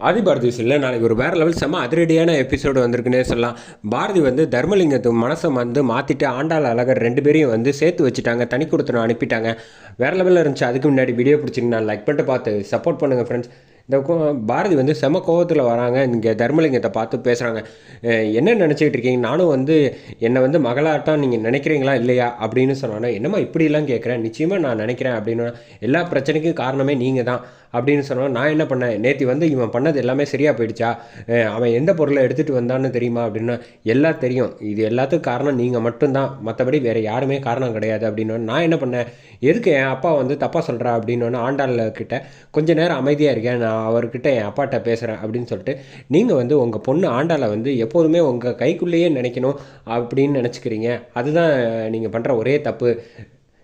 ஆதி பாரதி இல்லை நாளைக்கு ஒரு வேறு லெவல் செம்ம அதிரடியான எபிசோடு வந்திருக்குன்னே சொல்லலாம். பாரதி வந்து தர்மலிங்கத்து மனசை வந்து மாற்றிட்டு ஆண்டாள் அழகர் ரெண்டு பேரையும் வந்து சேர்த்து வச்சுட்டாங்க தனி கொடுத்துன அனுப்பிட்டாங்க. வேறு லெவலில் இருந்துச்சு அதுக்கு முன்னாடி வீடியோ பிடிச்சிங்கன்னா லைக் பண்ணிட்டு பார்த்து சப்போர்ட் பண்ணுங்கள் ஃப்ரெண்ட்ஸ் இந்த கோ- பாரதி வந்து செம கோவத்தில் வராங்க இங்கே தர்மலிங்கத்தை பார்த்து பேசுகிறாங்க என்ன நினச்சிக்கிட்டு இருக்கீங்க? நானும் வந்து என்னை வந்து மகளாட்டம் நீங்கள் நினைக்கிறீங்களா? இல்லையா? அப்படின்னு சொன்னோன்னா என்னம்மா இப்படிலாம் கேட்குறேன் நிச்சயமாக நான் நினைக்கிறேன் அப்படின்னு எல்லா பிரச்சனைக்கும் காரணமே நீங்கள் தான் அப்படின்னு சொன்னோம். நான் என்ன பண்ணேன்? நேற்று வந்து இவன் பண்ணது எல்லாமே சரியாக போயிடுச்சா? அவன் எந்த பொருளை எடுத்துகிட்டு வந்தான்னு தெரியுமா அப்படின்னா எல்லாம் தெரியும். இது எல்லாத்துக்கும் காரணம் நீங்கள் மட்டும்தான். மற்றபடி வேறு யாருமே காரணம் கிடையாது அப்படின்னு நான் என்ன பண்ணேன்? எதுக்கு என் அப்பா வந்து தப்பாக சொல்கிறா அப்படின்னு ஆண்டாள் கிட்ட கொஞ்ச நேரம் அமைதியாக இருக்கேன் நான் அவர்கிட்ட என் அப்பாட்ட பேசுகிறேன் அப்படின்னு சொல்லிட்டு நீங்கள் வந்து உங்கள் பொண்ணு ஆண்டாளை வந்து எப்போதுமே உங்கள் கைக்குள்ளேயே நினைக்கணும் அப்படின்னு நினச்சிக்கிறீங்க. அதுதான் நீங்கள் பண்ணுற ஒரே தப்பு.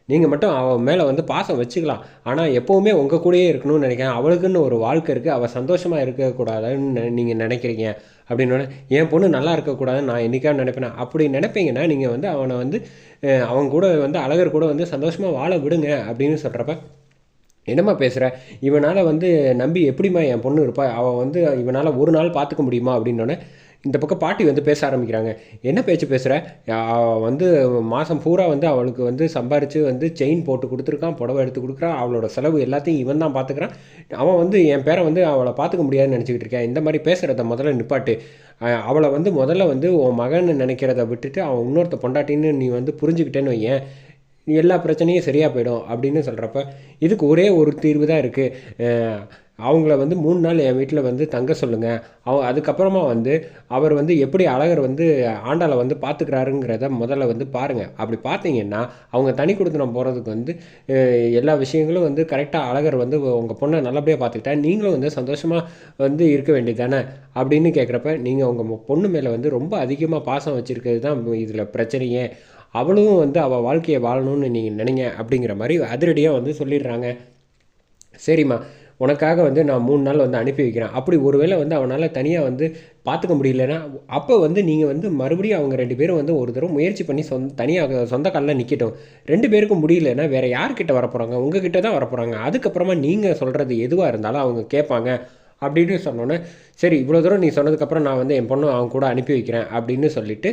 நீங்கள் மட்டும் அவள் மேலே வந்து பாசம் வச்சுக்கலாம். ஆனால் எப்போவுமே உங்கள் கூடயே இருக்கணும்னு நினைக்கிறேன். அவளுக்குன்னு ஒரு வாழ்க்கை இருக்குது அவள் சந்தோஷமாக இருக்கக்கூடாதுன்னு நீங்கள் நினைக்கிறீங்க. அப்படின்னோட என் பொண்ணு நல்லா இருக்கக்கூடாதுன்னு நான் என்றைக்காவது நினைப்பேன்? அப்படி நினைப்பீங்கன்னா நீங்கள் வந்து அவனை வந்து அவன் கூட வந்து அழகர் கூட வந்து சந்தோஷமாக வாழ விடுங்க அப்படின்னு சொல்கிறப்ப என்னம்மா பேசுகிற இவனால் வந்து நம்பி எப்படிம்மா என் பொண்ணு இருப்பா? அவள் வந்து இவனால் ஒரு நாள் பார்த்துக்க முடியுமா? அப்படின்னோடனே இந்த பக்கம் பாட்டி வந்து பேச ஆரம்பிக்கிறாங்க. என்ன பேச்சு பேசுகிற வந்து மாதம் பூரா வந்து அவளுக்கு வந்து சம்பாரித்து வந்து செயின் போட்டு கொடுத்துருக்கான் புடவை எடுத்து கொடுக்குறான் அவளோட செலவு எல்லாத்தையும் இவன் தான் பார்த்துக்கிறான் அவன் வந்து என் பேரை வந்து அவளை பார்த்துக்க முடியாதுன்னு நினச்சிக்கிட்டு இருக்கேன். இந்த மாதிரி பேசுகிறத முதல்ல நிப்பாட்டு. அவளை வந்து முதல்ல வந்து உன் மகன் நினைக்கிறத விட்டுட்டு அவன் இன்னொருத்த பொண்டாட்டின்னு நீ வந்து புரிஞ்சுக்கிட்டேன்னு வையேன். எல்லா பிரச்சனையும் சரியாக போயிடும் அப்படின்னு சொல்கிறப்ப இதுக்கு ஒரே ஒரு தீர்வு தான் இருக்குது அவங்கள வந்து மூணு நாள் என் வீட்டில் வந்து தங்க சொல்லுங்கள் அவ அதுக்கப்புறமா வந்து அவர் வந்து எப்படி அழகர் வந்து ஆண்டாளை வந்து பார்த்துக்கிறாருங்கிறத முதல்ல வந்து பாருங்கள் அப்படி பார்த்தீங்கன்னா அவங்க தனி கொடுத்தனம் போகிறதுக்கு வந்து எல்லா விஷயங்களும் வந்து கரெக்டாக அழகர் வந்து உங்கள் பொண்ணை நல்லபடியாக பார்த்துக்கிட்டா நீங்களும் வந்து சந்தோஷமாக வந்து இருக்க வேண்டியது தானே அப்படின்னு கேட்குறப்ப நீங்கள் உங்கள் பொண்ணு மேலே வந்து ரொம்ப அதிகமாக பாசம் வச்சுருக்கிறது தான் இதில் பிரச்சனையே. அவளும் வந்து அவள் வாழ்க்கையை வாழணும்னு நீங்கள் நினைங்க அப்படிங்கிற மாதிரி அதிரடியாக வந்து சொல்லிடுறாங்க. சரிம்மா. உனக்காக வந்து நான் மூணு நாள் வந்து அனுப்பி வைக்கிறேன். அப்படி ஒருவேளை வந்து அவனால் தனியாக வந்து பார்த்துக்க முடியலன்னா அப்போ வந்து நீங்கள் வந்து மறுபடியும் அவங்க ரெண்டு பேரும் வந்து ஒரு தடவை முயற்சி பண்ணி சொந்த தனியாக சொந்த காலில் நிற்கட்டும் ரெண்டு பேருக்கும் முடியலன்னா வேறு யார்கிட்ட வரப்போகிறாங்க உங்ககிட்ட தான் வரப்போகிறாங்க அதுக்கப்புறமா நீங்கள் சொல்கிறது எதுவாக இருந்தாலும் அவங்க கேட்பாங்க. அப்படின்னு சொன்னோன்னே சரி இவ்வளோ தூரம் நீ சொன்னதுக்கப்புறம் நான் வந்து என் பொண்ணு அவங்க கூட அனுப்பி வைக்கிறேன் அப்படின்னு சொல்லிட்டு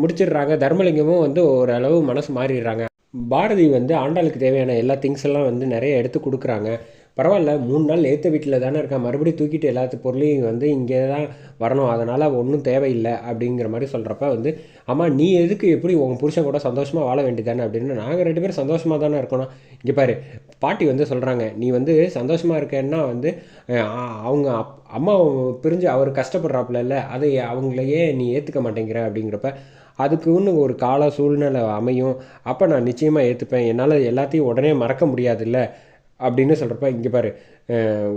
முடிச்சிடுறாங்க. தர்மலிங்கமும் வந்து ஓரளவு மனசு மாறிடுறாங்க. பாரதி வந்து ஆண்டாளுக்கு தேவையான எல்லா திங்ஸ் எல்லாம் வந்து நிறைய எடுத்து கொடுக்குறாங்க. பரவாயில்ல மூணு நாள் ஏற்ற வீட்டில் தானே இருக்கா மறுபடியும் தூக்கிட்டு எல்லாத்து பொருளையும் வந்து இங்கே தான் வரணும் அதனால் ஒன்றும் தேவையில்லை அப்படிங்கிற மாதிரி சொல்கிறப்ப வந்து ஆமாம் நீ எதுக்கு எப்படி உங்கள் புருஷன் கூட சந்தோஷமாக வாழ வேண்டியதானே அப்படின்னு நாங்கள் ரெண்டு பேரும் சந்தோஷமாக தானே இருக்கணும் இங்கே பாரு பாட்டி வந்து சொல்கிறாங்க நீ வந்து சந்தோஷமாக இருக்கேன்னா வந்து அவங்க அப் அம்மா பிரிஞ்சு அவர் கஷ்டப்படுறாப்புல இல்லை அதை அவங்களையே நீ ஏற்றுக்க மாட்டேங்கிற. அப்படிங்கிறப்ப அதுக்குன்னு ஒரு கால சூழ்நிலை அமையும். அப்போ நான் நிச்சயமாக ஏற்றுப்பேன் என்னால் எல்லாத்தையும் உடனே மறக்க முடியாதுல்ல. அப்படின்னு சொல்கிறப்ப இங்கே பாரு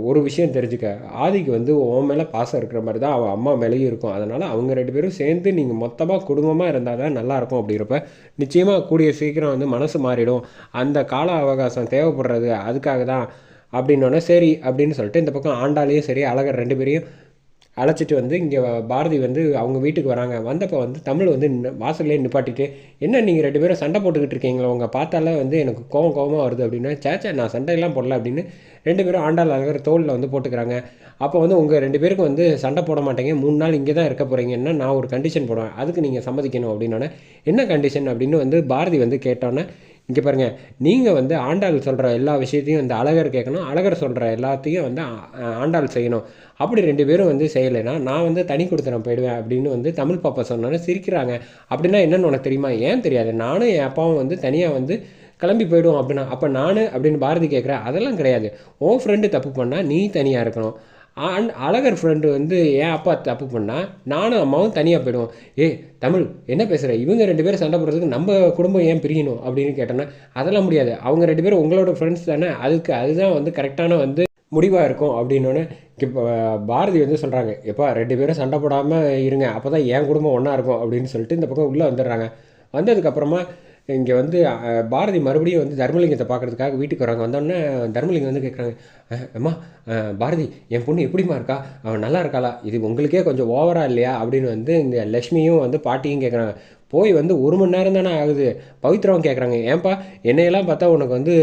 ஒரு விஷயம் தெரிஞ்சுக்க. ஆதிக்கு வந்து உன் மேலே பாசம் இருக்கிற மாதிரி தான் அவள் அம்மா மேலேயும் இருக்கும். அதனால் அவங்க ரெண்டு பேரும் சேர்ந்து நீங்கள் மொத்தமாக குடும்பமாக இருந்தால் தான் நல்லாயிருக்கும் அப்படிங்கிறப்ப நிச்சயமாக கூடிய சீக்கிரம் வந்து மனசு மாறிடும். அந்த கால அவகாசம் தேவைப்படுறது அதுக்காக தான். அப்படின்னோடனே சரி அப்படின்னு சொல்லிட்டு இந்த பக்கம் ஆண்டாலேயும் சரி அழகர் ரெண்டு பேரையும் அழைச்சிட்டு வந்து இங்கே பாரதி வந்து அவங்க வீட்டுக்கு வராங்க. வந்தப்போ வந்து தமிழ் வந்து வாசல்லே நிப்பாட்டிட்டு என்ன நீங்கள் ரெண்டு பேரும் சண்டை போட்டுக்கிட்டு இருக்கீங்களா? உங்கள் பார்த்தாலே வந்து எனக்கு கோவம் கோவமாக வருது அப்படின்னா சேச்சா நான் சண்டையெல்லாம் போடல அப்படின்னு ரெண்டு பேரும் ஆண்டாள் அழகர் தோளில் வந்து போட்டுக்கிறாங்க. அப்போ வந்து உங்கள் ரெண்டு பேருக்கும் வந்து சண்டை போட மாட்டேங்க. மூணு நாள் இங்கே தான் இருக்க போகிறீங்கன்னா நான் ஒரு கண்டிஷன் போடுவேன். அதுக்கு நீங்கள் சம்மதிக்கணும் அப்படின்னோடனே என்ன கண்டிஷன் அப்படின்னு வந்து பாரதி வந்து கேட்டோன்னே இங்கே பாருங்கள் நீங்கள் வந்து ஆண்டாள் சொல்கிற எல்லா விஷயத்தையும் வந்து அழகர் கேட்கணும் அழகர் சொல்கிற எல்லாத்தையும் வந்து ஆண்டாள் செய்யணும். அப்படி ரெண்டு பேரும் வந்து செய்யலைன்னா நான் வந்து தனி கொடுத்துறேன் போயிடுவேன் அப்படின்னு வந்து தமிழ் பாப்பா சொன்னோன்னு சிரிக்கிறாங்க. அப்படின்னா என்னென்னு உனக்கு தெரியுமா? ஏன் தெரியாது. நானும் என் அப்பாவும் வந்து தனியாக வந்து கிளம்பி போயிடுவோம் அப்படின்னா அப்போ நான் அப்படின்னு பாரதி கேட்குறேன் அதெல்லாம் கிடையாது. உன் ஃப்ரெண்டு தப்பு பண்ணால் நீ தனியாக இருக்கணும். அண்ட் அழகர் ஃப்ரெண்டு வந்து என் அப்பா தப்பு பண்ணால் நானும் அம்மாவும் தனியாக போயிடுவோம். ஏ தமிழ் என்ன பேசுகிற இவங்க ரெண்டு பேரும் சண்டை போடுறதுக்கு நம்ம குடும்பம் ஏன் பிரியணும்? அப்படின்னு கேட்டோன்னா அதெல்லாம் முடியாது. அவங்க ரெண்டு பேரும் உங்களோட ஃப்ரெண்ட்ஸ் தானே. அதுக்கு அதுதான் வந்து கரெக்டான வந்து முடிவாக இருக்கும். அப்படின்னோடனே இப்போ பாரதி வந்து சொல்கிறாங்க எப்பா ரெண்டு பேரும் சண்டை போடாமல் இருங்க. அப்போ தான் என் குடும்பம் ஒன்றா இருக்கும். அப்படின்னு சொல்லிட்டு இந்த பக்கம் உள்ளே வந்துடுறாங்க. வந்ததுக்கப்புறமா இங்கே வந்து பாரதி மறுபடியும் வந்து தர்மலிங்கத்தை பார்க்குறதுக்காக வீட்டுக்கு வராங்க. வந்தோடனே தர்மலிங்கம் வந்து கேட்குறாங்க அம்மா பாரதி என் பொண்ணு எப்படிம்மா இருக்கா? அவன் நல்லா இருக்காளா? இது உங்களுக்கே கொஞ்சம் ஓவரா இல்லையா? அப்படின்னு வந்து இந்த லக்ஷ்மியும் வந்து பாட்டியும் கேட்குறாங்க போய் வந்து ஒரு மணி நேரம் தானே ஆகுது. பவித்ராவும் கேட்குறாங்க ஏன்பா என்னையெல்லாம் பார்த்தா உனக்கு வந்து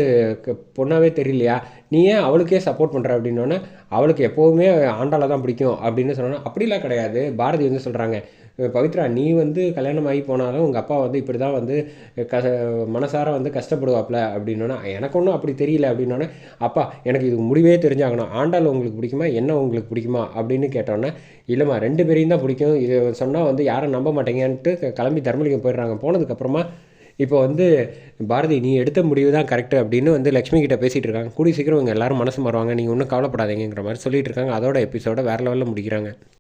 பொண்ணாகவே பொண்ணாவே தெரியலையா? நீ ஏன் அவளுக்கே சப்போர்ட் பண்ணுற அப்படின்னோடனே அவளுக்கு எப்போவுமே ஆண்டால தான் பிடிக்கும். அப்படின்னு சொன்னோன்னா அப்படிலாம் கிடையாது. பாரதி வந்து சொல்கிறாங்க பவித்ரா நீ வந்து கல்யாணம் ஆகி போனாலும் உங்கள் அப்பா வந்து இப்படி தான் வந்து க மனசார வந்து கஷ்டப்படுவாப்ல. அப்படின்னோன்னா எனக்கு ஒன்றும் அப்படி தெரியல. அப்படின்னோடனே அப்பா எனக்கு இது முடிவே தெரிஞ்சாகணும். ஆண்டாள் உங்களுக்கு பிடிக்குமா? என்ன உங்களுக்கு பிடிக்குமா? அப்படின்னு கேட்டோன்னே இல்லைம்மா ரெண்டு பேரையும் தான் பிடிக்கும். இது சொன்னால் வந்து யாரும் நம்ப மாட்டேங்கன்ட்டு கிளம்பி தர்மலிங்கம் போயிடுறாங்க. போனதுக்கப்புறமா இப்போ வந்து பாரதி நீ எடுத்த முடிவு தான் கரெக்டு அப்படின்னு வந்து லக்ஷ்மி கிட்ட பேசிகிட்டு இருக்காங்க. கூடி சீக்கிரம் இவங்க எல்லாரும் மனசு மாறுவாங்க. நீங்கள் ஒன்றும் கவலைப்படாதீங்கிற மாதிரி சொல்லிட்டு இருக்காங்க. அதோட எபிசோட வேறு லெவலில் முடிக்கிறாங்க.